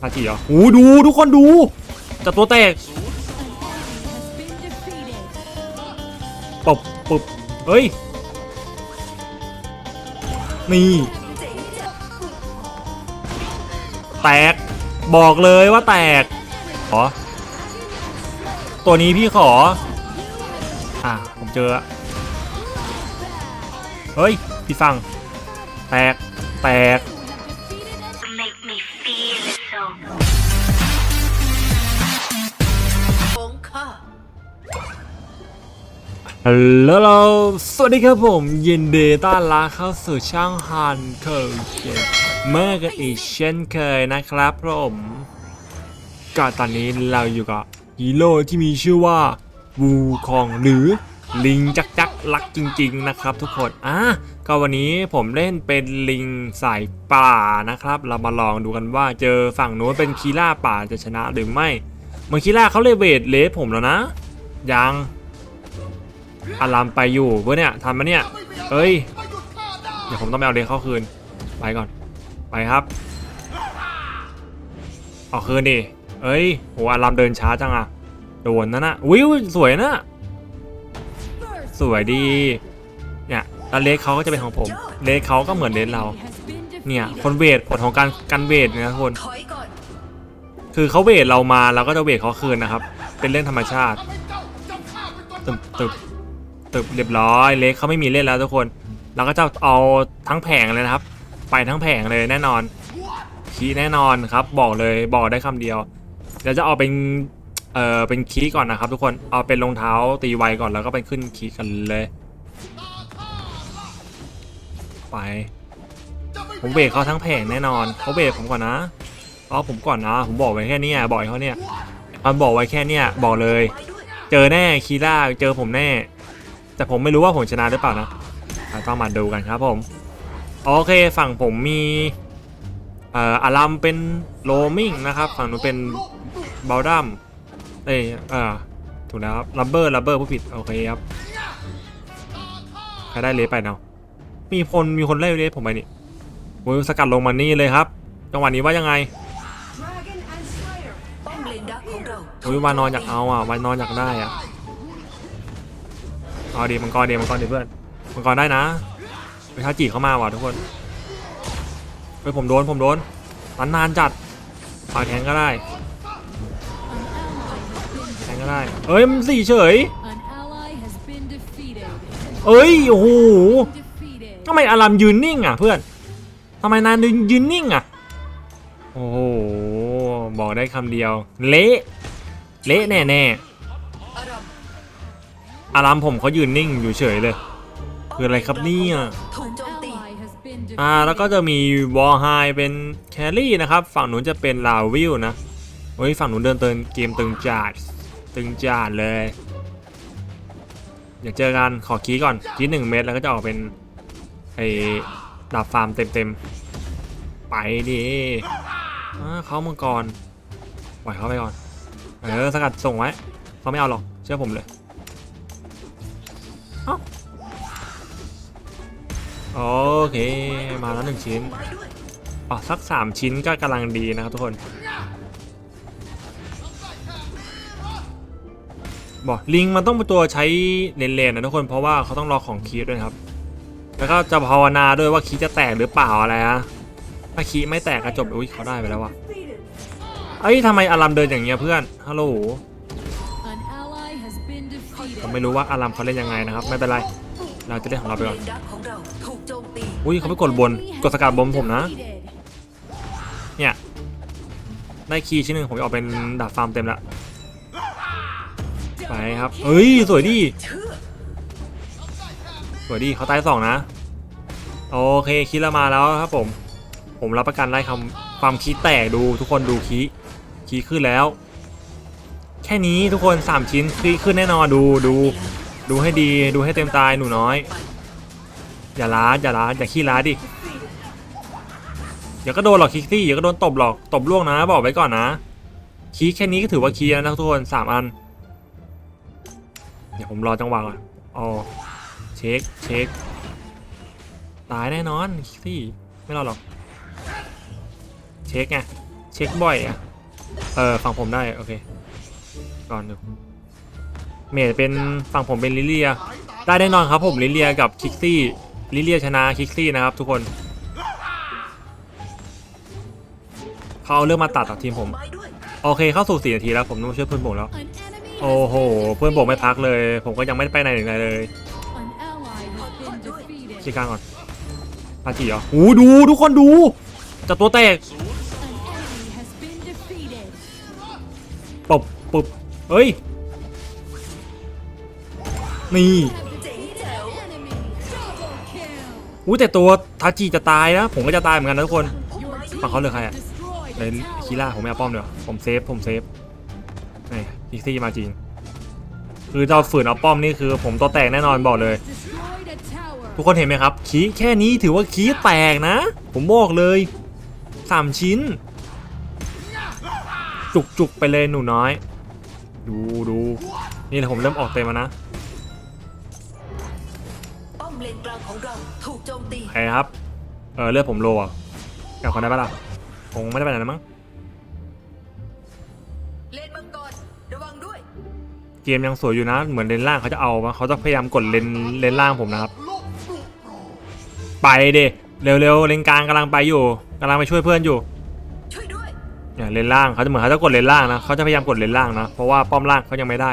ตาจีเหรอโอ้ดูทุกคนดูจับตัวแตก An ally has been defeated. ปบปบเฮ้ย นี่ แตก บอกเลยว่าแตกขอตัวนี้พี่ขอ อะ ผมเจออะเฮ้ย พี่ฟัง แตก แตก ฮัลโหล สวัสดีครับผมยินดีต้อนรับเข้าสู่ช่างฮันเคิร์เกมเมื่อกันอีกเช่นเคยนะครับผมก็ตอนนี้เราอยู่กับฮีโร่ที่มีชื่อว่าวูคองหรือลิงจักจักรักจริง ๆ นะครับ ทุกคนอะก็วันนี้ผมเล่นเป็นลิงสายป่านะครับ เรามาลองดูกันว่าเจอฝั่งโน้นเป็นคีล่าป่าจะชนะหรือไม่เหมือนคีล่าเขาเลเวทเลสผมแล้วนะยัง อารามไปอยู่เพื่อเนี่ยทันมะเนี่ยเอ้ยเดี๋ยวผมต้องไปเอาเลเข้าคืน ไปก่อน ไปครับเอาคืนดิเอ้ยโหอารามเดินช้าจังอะโดนนั่นนะวิวสวยนะสวยดี เนี่ยแล้วเลสเขาก็จะเป็นของผม เลสเขาก็เหมือนเลสเรา เนี่ย คนเวทผลของการกันเวทนะทุกคนถอยก่อนคือเขาเวทเรามาเราก็จะเวทเขาคืนนะครับ เป็นเรื่องธรรมชาติตึบตึบ ตึบเรียบร้อยเล็กเขาไม่มีเล่นแล้วทุกคน เราก็จะเอาทั้งแผงเลยนะครับ ไปทั้งแผงเลยแน่นอนคีแน่นอนครับ บอกเลยบอกได้คำเดียวเดี๋ยวจะเอาเป็นเอ่อเป็นคีก่อนนะครับ ทุกคนเอาเป็นรองเท้าตีไวก่อนแล้วก็ไปขึ้นคีกันเลยไปผมเบรกเขาทั้งแผงแน่นอนเขาเบรกผมก่อนนะเอาผมก่อนนะ ผมบอกไว้แค่นี้บอกเขาเนี่ยมันบอกไว้แค่เนี้ยบอกเลย เจอแน่คีล่าเจอผมแน่ แต่ผมไม่รู้ว่าผมชนะหรือเปล่านะอะต้องมาดูกันครับผม โอเคฝั่งผมมีเอ่ออารัมเป็นโรมิงนะครับ ฝั่งนู้นเป็นบอลดัมเอ้ยเออถูกแล้วครับลับเบอร์ลับเบอร์ผู้ผิด โอเคครับใครได้เลสไปเนาะมีคนมีคนไล่เลสผมไปนี่โอ้ยสกัดลงมานี่เลยครับจังหวะนี้ว่ายังไงป้อมเลนดักของเราโอ้ยวานอนอยากเอาอะวานอนอยากได้อะ เอาดีมังกรดีมังกรดีเพื่อนมังกรได้นะไปท้าจีเข้ามาว่ะทุกคนเฮ้ยผมโดนผมโดนตันนานจัดปาแทงก็ได้แทงก็ได้เอ้ยมันสี่เฉยเอ้ยโอ้โหทำไมอารามยืนนิ่งอะเพื่อนทำไมนานยืนนิ่งอะโอ้โหบอกได้คำเดียว เละเละแน่แน่ อารามผมเขายืนนิ่งอยู่เฉยเลย คืออะไรครับเนี่ยถูก An โจมตี ally has been อ่าแล้วก็ defeated. จะมีวอลไฮเป็นแครี่นะครับ ฝั่งนู้นจะเป็นลาวิลนะโอ้ยฝั่งนู้นเดินเตินเกมตึงจัดตึงจัดเลยอย่าเจอกันขอคีย์ก่อนคีย์หนึ่งเม็ดแล้วก็จะออกเป็นไอ้ดาบฟาร์มเต็มๆไปดิอ่าเขามังกรปล่อยเขาไปก่อนเออสกัดส่งไว้เขาไม่เอาหรอกเชื่อผมเลย โอเค มาแล้วหนึ่งชิ้นอ๋อสักสามชิ้นก็กำลังดีนะครับทุกคน บอกลิงมันต้องเป็นตัวใช้เลนๆนะทุกคนเพราะว่าเขาต้องรอของคีย์ด้วยครับ แล้วก็จะภาวนาด้วยว่าคีจะแตกหรือเปล่าอะไรนะถ้าคีไม่แตกก็จบอุ้ยเขาได้ไปแล้วว่ะเอ้ยทำไมอารามเดินอย่างเงี้ยเพื่อนฮัลโหลผมไม่รู้ว่าอารามเขาเล่นยังไงนะครับ ไม่เป็นไร เราจะเล่นของเราไปก่อน อุ้ยเขาไปกดบนกดสกัดบนผมนะ เนี่ย ได้คีย์ชิ้นหนึ่งผมจะออกเป็นดาบฟาร์มเต็มละไปครับเฮ้ย สวยดี สวยดีเขาตายสองนะ โอเคคิดละมาแล้วครับผม ผมรับประกันได้คำความคิดแตกดูทุกคนดูคีย์คีย์ขึ้นแล้ว แค่นี้ทุกคนสามชิ้นคีย์ขึ้นแน่นอนดูดู ดูให้ดีดูให้เต็มตายหนูน้อย อย่าล้าอย่าล้าอย่าขี้ล้าดิอย่าก็โดนหรอกคิกซี่อย่าก็โดนตบหรอกตบล่วงนะ บอกไว้ก่อนนะคีแค่นี้ก็ถือว่าคีแล้วนะทุกคนสามอัน เดี๋ยวผมรอจังหวะก่อนอ๋อเช็คเช็คตายแน่นอนคิกซี่ไม่รอหรอกเช็คไงเช็คบ่อยอะเออฝั่งผมได้โอเคก่อนดูเมจเป็นฝั่งผมเป็นลิเลียได้แน่นอนครับผมลิเลียกับคิกซี่ ลิเลียชนะคิกซี่นะครับทุกคนเขาเอาเรื่องมาตัดกับทีมผม โอเคเข้าสู่สี่นาทีแล้วผมต้องช่วยเพื่อนผมแล้ว โอ้โห เพื่อนผมไม่พักเลย ผมก็ยังไม่ได้ไปไหนถึงไหนเลยชี้กลางก่อนปาจีเหรอโอ้ดูทุกคนดูจับตัวแตก An enemy has been defeated. ปบปุบเฮ้ย นี่ อุ้ยแต่ตัวทาจิจะตายนะ ผมก็จะตายเหมือนกันนะทุกคนฝั่งเขาเหลือใครอะ destroyed ในคีล่าผมไม่เอาป้อมเดี๋ยวผมเซฟผมเซฟนี่พิกซี่มาจริง คือเราฝืนเอาป้อมนี่คือผมตัวแตกแน่นอนบอกเลย ทุกคนเห็นไหมครับ คีแค่นี้ถือว่าคีแตกนะ ผมบอกเลยสามชิ้น จุกจุกๆไปเลยหนูน้อย ดูดูนี่แหละผมเริ่มออกเต็มแล้วนะ กลางของเราถูกโจมตีใครครับ เออเลือดผมโลอะกลับคนได้ปะล่ะคงไม่ได้ไปไหนแล้วมั้ง เลนมังกรระวังด้วยเกมยังสวยอยู่นะ เหมือนเลนล่างเขาจะเอามาเขาจะพยายามกดเลนเลนล่างผมนะครับ ไปเดเร็วๆเลนกลางกำลังไปอยู่กำลังไปช่วยเพื่อนอยู่ช่วยด้วยเนี่ยเลนล่างเขาจะเหมือนเขาจะกดเลนล่างนะเขาจะพยายามกดเลนล่างนะเพราะว่าป้อมล่างเขายังไม่ได้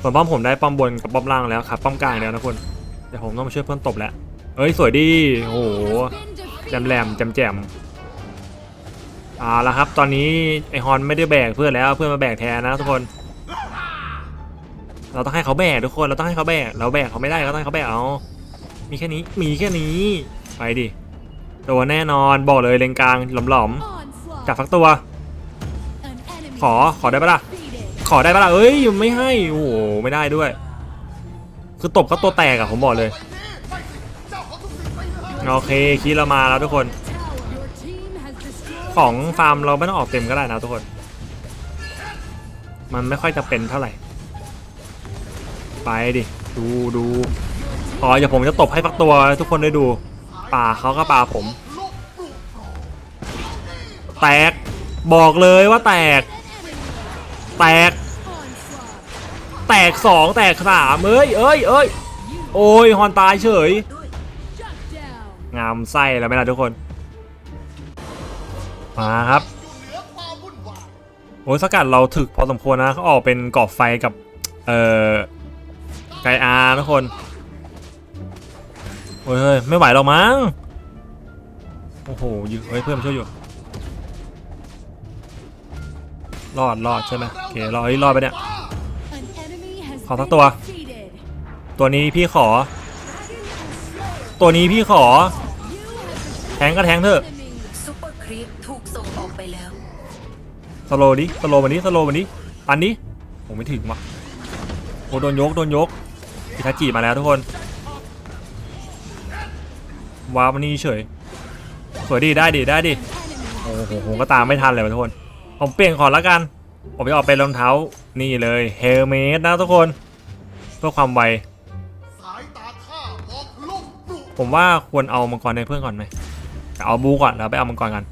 ส่วนป้อมผมได้ป้อมบนกับป้อมล่างแล้วครับป้อมกลางแล้วนะคุณ เดี๋ยวผมต้องมาช่วยเพื่อนตบแล้วเอ้ยสวยดีโอ้โหแจมแหลมแจมแจมเอาละครับ ตอนนี้ไอฮอนไม่ได้แบกเพื่อนแล้วเพื่อนมาแบกแทนนะทุกคน เราต้องให้เขาแบกทุกคนเราต้องให้เขาแบกเราแบกเขาไม่ได้เราต้องให้เขาแบกเอา มีแค่นี้มีแค่นี้ไปดิโดนแน่นอนบอกเลยเลนกลางหลอมๆจับฟักตัว ขอขอได้ปะล่ะขอได้ปะล่ะเอ้ยไม่ให้โอ้โหไม่ได้ด้วย คือตบเขาตัวแตกอะผมบอกเลย โอเคคีเรามาแล้วทุกคน ของฟาร์มเราไม่ต้องออกเต็มก็ได้นะทุกคน มันไม่ค่อยจะเป็นเท่าไหร่ ไปดิ ดูดูอ๋อเดี๋ยวผมจะตบให้ฟักตัวทุกคนได้ดู ป่าเขาก็ป่าผม แตก บอกเลยว่าแตก แตก แตกสองแตกสามเอ้ยเอ้ยเอ้ยโอ้ยฮอนตายเฉย งามไส้แล้วไหมล่ะทุกคน มาครับโอ้ยสกัดเราถึกพอสมควรนะเขาออกเป็นกรอบไฟกับ เอ่อไกอาทุกคนโอ้ยเฮ้ยไม่ไหวหรอกมั้งโอ้โหยเฮ้ยเพื่อนมาช่วยอยู่รอดรอดใช่ไหมโอเครอดเฮ้ยรอดไปเนี่ย ขอสัก been ตัว defeated. ตัวนี้พี่ขอ ตัวนี้พี่ขอ You have แทงก็แทงเถอะ enemy. ซุปเปอร์ครีปถูกส่งออกไปแล้ว สโลว์ดิสโลว์มันดิสโลว์มันดิตันดิผมไม่ถึงว่ะโอ้โดนยกโดนยกพิทาจิมาแล้วทุกคนว้าวมันนี่เฉยสวยดีได้ดิได้ดิ Enemy โอ้โหผมก็ตามไม่ทันเลยว่ะทุกคน ผมเปลี่ยนขอนแล้วกัน ผมจะออกเป็นรองเท้านี่เลยเฮลเมตนะทุกคนเพื่อความไวผมว่าควรเอามังกรในเพื่อนก่อนไหมเอาบูก่อนแล้วไปเอามังกรกัน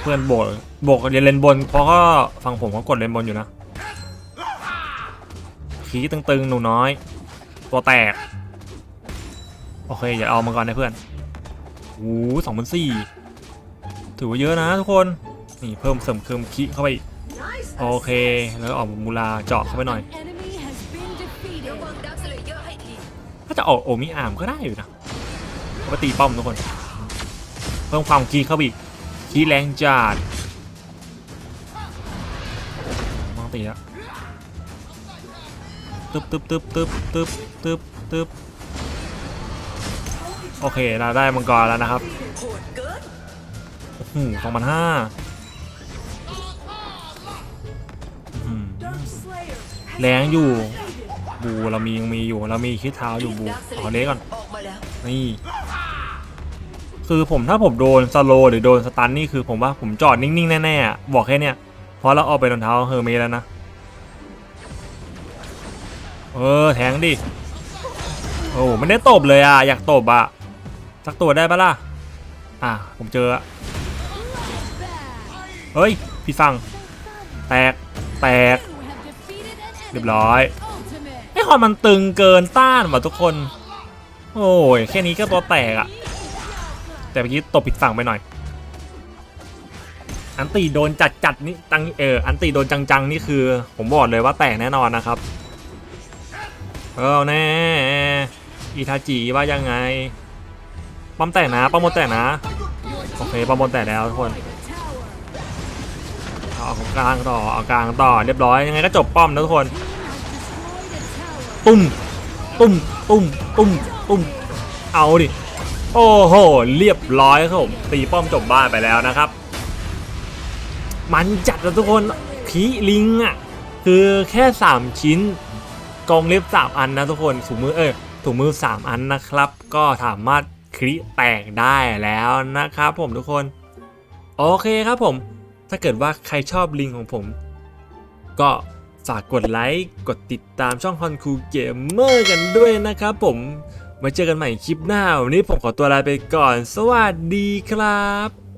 เพื่อนโบกโบกเรียนเลนบน เพราะก็ฟังผมเขากดเลนบนอยู่นะขีตึงๆหนูน้อย ตัวแตก โอเคอย่าเอามังกรในเพื่อนโอ้สองพันสี่ถือว่าเยอะนะทุกคน นี่เพิ่มเสริมเคิมคิเข้าไปอีก โอเค แล้วออกมูลาเจาะเข้าไปหน่อยกสเลเยอร์ให้ทีถ้าจะออกโอมิอาร์มก็ได้อยู่นะเอาไปตีป้อมทุกคน เพิ่มความคีเข้าอีกคีแรงจัดมองตีแล้วตึ๊บตึ๊บตึ๊บตึ๊บตึ๊บตึ๊บตึ๊บโอเคเราได้มังกรแล้วนะครับหดเกินโอ้โหสองพันห้า แรงอยู่ บูเรามียังมีอยู่ เรามีคิดเท้าอยู่บูขอเล็กก่อน นี่ คือผมถ้าผมโดนสโลหรือโดนสตันนี่คือผมว่าผมจอดนิ่งๆแน่ๆบอกแค่เนี้ยเพราะเราเอาไปรองเท้าเฮอร์เมสแล้วนะ เออแทงดิ โอ้ไม่ได้ตบเลยอะ อยากตบอะ สักตัวได้ปะล่ะ อะ ผมเจอเฮ้ย พี่ฟังแตก แตก เรียบร้อยไอ้ฮอนมันตึงเกินต้านว่ะทุกคน โอ้ยแค่นี้ก็ตัวแตกอะแต่เมื่อกี้ตบผิดฝั่งไปหน่อย อันตีโดนจัดจัดนี่ตังเอออันตีโดนจังๆนี่คือ ผมบอกเลยว่าแตกแน่นอนนะครับเออแน่อีทาจิว่ายังไงป้อมแตกนะป้อมบนแตกนะโอเคป้อมบนแตกแล้วทุกคน เอากลางต่อเอากลางต่อเรียบร้อยยังไงก็จบป้อมนะทุกคน ตุ้มตุ้มตุ้มตุ้มตุ้มเอาดิโอ้โหเรียบร้อยครับผมตีป้อมจบบ้านไปแล้วนะครับ มันจัดนะทุกคนขีลิงอะคือแค่ 3 ชิ้นกองเล็บ3อันนะทุกคนถุงมือเออถุงมือ 3 อันนะครับ ก็สามารถคลิแตกได้แล้วนะครับผมทุกคน โอเคครับผม ถ้าเกิดว่าใครชอบลิงของผม ก็ฝากกดไลค์กดติดตามช่องฮอนคูเกมเมอร์กันด้วยนะครับผมมาเจอกันใหม่คลิปหน้า วันนี้ผมขอตัวลาไปก่อน สวัสดีครับ